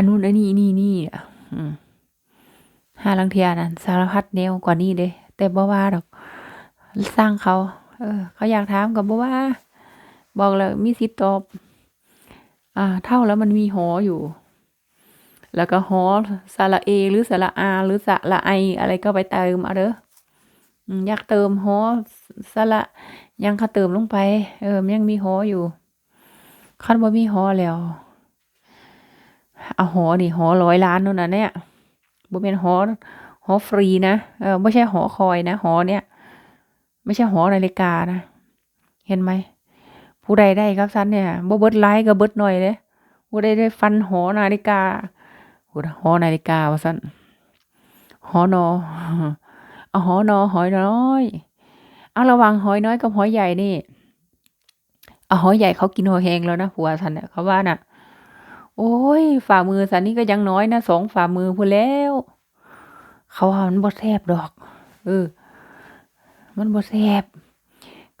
อันนู้นอันนี้นี่นี่อะอืมหาลังเทียนั่นสารพัดแนวกว่านี้เด้แต่บ่ว่าดอก สร้างเขา เออ เขาอยากถามก็บ่ว่า บอกแล้วมีสิทธิ์ตอบ อ่า เท่าแล้วมันมีหออยู่ แล้วก็หอสระเอ หรือสระอา หรือสระไอ อะไรก็ไปเติมเอาเด้ออืมอยากเติมหอสระยังเขาเติมลงไป เออมันยังมีหออยู่คันบ่มีหอแล้ว เอาหอนี่หอร้อยล้านนู่นน่ะเนี่ยบ่แม่นหอหอฟรีนะเออไม่ใช่หอคอยนะหอเนี่ย ไม่ใช่หอนาฬิกานะเห็นไหมผู้ใดได้ครับซันเนี่ยบ่เบิดไลค์ก็เบิดหน่อยเด้ผู้ใดได้ฟันหอนาฬิกาหหอนาฬิกาว่าซันหอนอเอาหอนอหอยน้อยเอาระวังหอยน้อยกับหอยใหญ่นี่เอาหอยใหญ่เขากินหอยแหงแล้วนะผัวซันเนี่ยเขาว่าน่ะ โอ้ย ฝ่ามือสันนี่ก็ยังน้อยนะสองฝ่ามือพูนแล้ว เขาว่ามันบ่แซบดอกเออมันบ่แซบ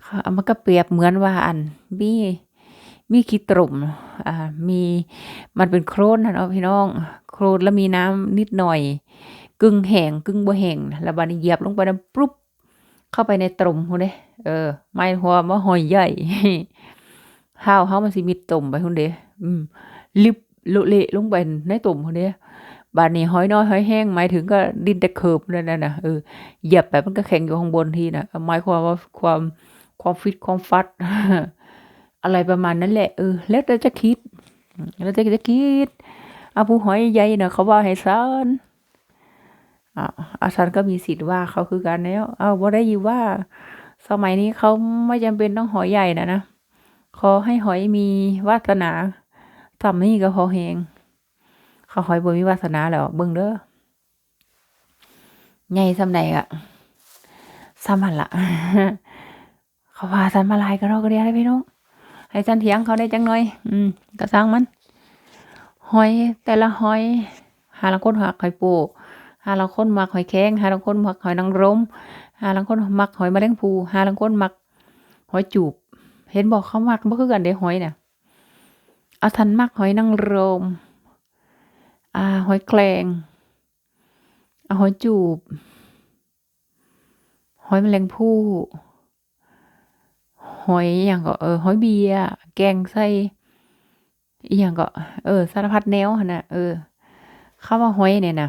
เขามันก็เปรียบเหมือนว่าอันมีมีขี้ตรุ่มอ่ามีมันเป็นโครนนะเนาะพี่น้อง โครนแล้วมีน้ำนิดหน่อย กึ่งแห้งกึ่งบ่แห้งแล้วบัดนี้เหยียบลงไปแล้วปุ๊บเข้าไปในตรุ่มพุ่นเด้เออ ไม่หัวว่าหอยใหญ่ข้าวเฮามันสิมีตุ่มไปพุ่นเด้อืมลิบ ละเละลงไปในตุ่มพุ่นเด้บาดนี้หอยน้อยหอยแห้งหมายถึงก็ดินตะเคิบนั่นน่ะเออเหยียบไปมันก็แข็งอยู่ข้างบนทีน่ะหมายความว่าความความฟิตความฟัด อะไรประมาณนั้นแหละเออแล้วแต่จะคิด แล้วแต่จะคิดเอาผู้หอยใหญ่น่ะเขาว่าให้ซันอ่าอาซันก็มีสิทธิ์ว่าเขาคือกันแล้ว เอาบ่าได้ยินว่า สมัยนี้เขาไม่จำเป็นต้องหอยใหญ่นะนะ ขอให้หอยมีวาสนา ทำนี่ก็พอแหงเขาหอยบ่มีวาสนาแล้วเบิ่งเด้อใหญ่ซ้ำใดอะซ้ำหันละเขาพาสันมาลายกันเราก็เดียวได้พี่น้องให้สันเถียงเขาได้จังหน่อย อืมก็สร้างมัน หอยแต่ละหอย หาละคนหักหอยปูหาละคนหมักหอยแข้งหาละคนหมักหอยนางรมหาละคนหมักหอยแมลงภูหาละคนหมัก หอยจูบ เห็นบอกเขาหมักบ่คือกันเด้หอยน่ะเอาทันมักหอยนางรมอาหอยแคลงเอาหอยจูบ หอยแมลงภู่หอยอย่างก็เออหอยเบียแกงใส่อีหยังก็ เออ สารพัดแนวนะเออคำว่าหอยเนี่ยนะ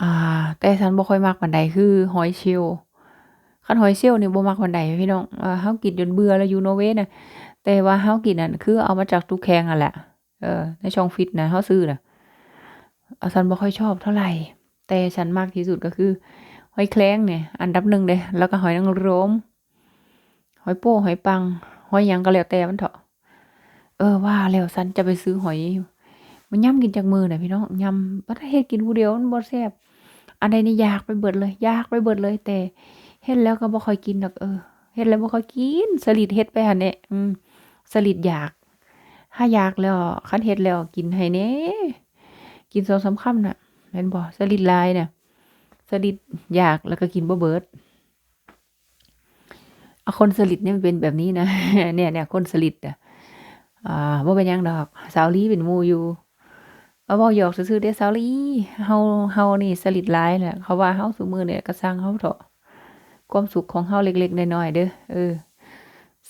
อ่า แต่ฉันบ่ค่อยมักปานใดคือหอยเชลล์คันหอยเชลล์นี่บ่มักปานใดพี่น้องเอ่าเฮากินจนเบื่อแล้วอยู่โนเวย์น่ะ แต่ว่าเฮากินนั่นคือเอามาจากตู้แข็งนั่นแหละ เออ ในช่องฟิตนะเฮาซื้อน่ะอาฉันบ่ค่อยชอบเท่าไหร่ แต่ฉันมากที่สุดก็คือ หอยแคลงเนี่ย อันดับหนึ่งเด้แล้วก็หอยนางรม หอยโป้หอยปัง หอยหยังก็แล้วแต่มันเถาะเออว่าแล้วฉันจะไปซื้อหอย มันย่ำกินจากมือน่ะพี่น้องย่ำบ่ได้เฮ็ดกินผู้เดียวมันบ่แซ่บอันใดนี่ยากไปเบิดเลยยากไปเบิดเลย แต่เฮ็ดแล้วก็บ่ค่อยกินดอกเออเฮ็ดแล้วบ่ค่อยกินสลิดเฮ็ดไปหั่นแหละอืม สลิดอยาก ถ้าอยากแล้วคันเฮ็ดแล้วกินให้แหน่กิน2-3คำน่ะแม่นบ่สลิดลายน่ะสลิดอยากแล้วก็กินบ่เบิดเอาคนสลิดเนี่ยมันเป็นแบบนี้นะเนี่ยเนี่ยคนสลิดอะอ่าบ่เป็นยังดอกสาวลีเป็นมูอยู่เอาเว้าหยอกซื่อๆเด้สาวลีเฮาเฮานี่สลิดหลายแหละเขาว่าเฮาซุมือเนี่ยก็สร้างเฮาเถาะความสุขของเฮาเล็กๆน้อยๆเด้อเออ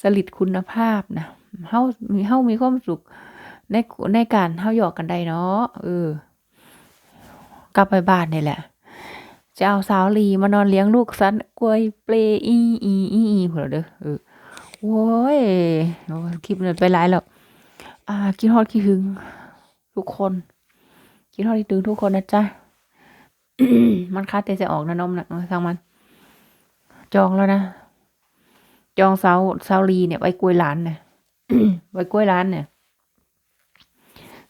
สลิดคุณภาพนะ เฮาเฮามีความสุขในในการเฮาหยอกกันได้เนาะเออกลับไปบ้านนี่แหละจะเอาสาวลีมานอนเลี้ยงลูกซันกล้วยเปลอีอีอีอีพุ่นล่ะเด้อเออโอ้ยโอ้คลิปนั้ไปหลายแล้วอ่าคิดฮอดคิดถึงทุกคนคิดฮอดคิดถึงทุกคนนะจ๊ะมันคาดแต่จะออกนะนมนะช่างมัน จองแล้วนะ จองสาวสาวลีเนี่ยไว้กล้วยหลานน่ะ ไว้กล้วยหลานเนี่ย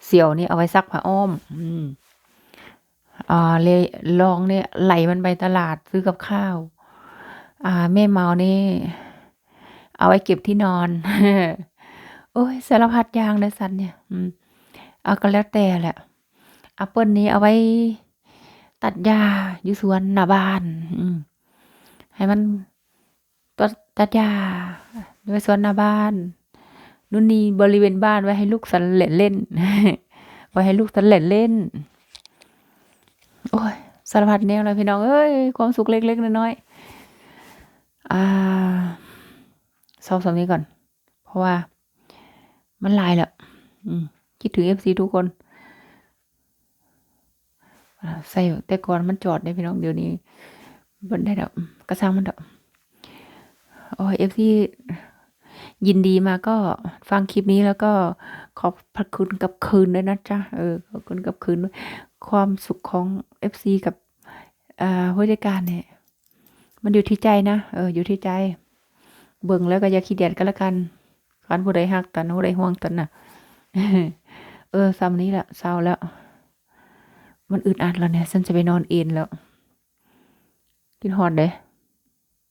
เสี่ยวนี่เอาไว้ซักผ้าอ้อม อืมอ่าเลยลองเนี่ยไหลมันไปตลาดซื้อกับข้าว อ่าแม่เมานี่ เอาไว้เก็บที่นอน โอ้ยสารพัดอย่างเด้อซันเนี่ย อืมเอาก็แล้วแต่แหละแอปเปิลนี้เอาไว้ตัดหญ้าอยู่สวนหน้าบ้าน อืมให้มันตัดตัดหญ้าไว้สวนหน้าบ้าน นู่นนี่บริเวณบ้านไว้ให้ลูกสันเล่นเล่น ไว้ให้ลูกตันเล่นเล่น โอ้ยสารพัดแนวเลยพี่น้อง เอ้ย ความสุขเล็ก ๆ น้อยๆ อ่าเศร้าสำนี้ก่อน เพราะว่ามันลายแล้วคิดถึงเอฟซีทุกคนใส่แต่ก่อนมันจอดได้พี่น้องเดี๋ยวนี้บนได้ดอกกระซังมันดอกโอ้ยเอฟซี ยินดีมาก็ฟังคลิปนี้แล้วก็ขอบพระคุณกับคืนด้วยนะจ๊ะเออขอบคุณกับคืนด้วยความสุขของเอฟซีกับอ่าผู้จัดการเนี่ย มันอยู่ที่ใจนะเอออยู่ที่ใจ เบิ่งแล้วก็อย่าขี้เดียดกันละกันคันผู้ใดฮักตันผู้ใดห่วงตันน่ะเออซ้ำนี้แหละเศร้าแล้ว มันอึดอัดแล้วเนี่ยฉันจะไปนอนเอนแล้ว กินฮอดเด้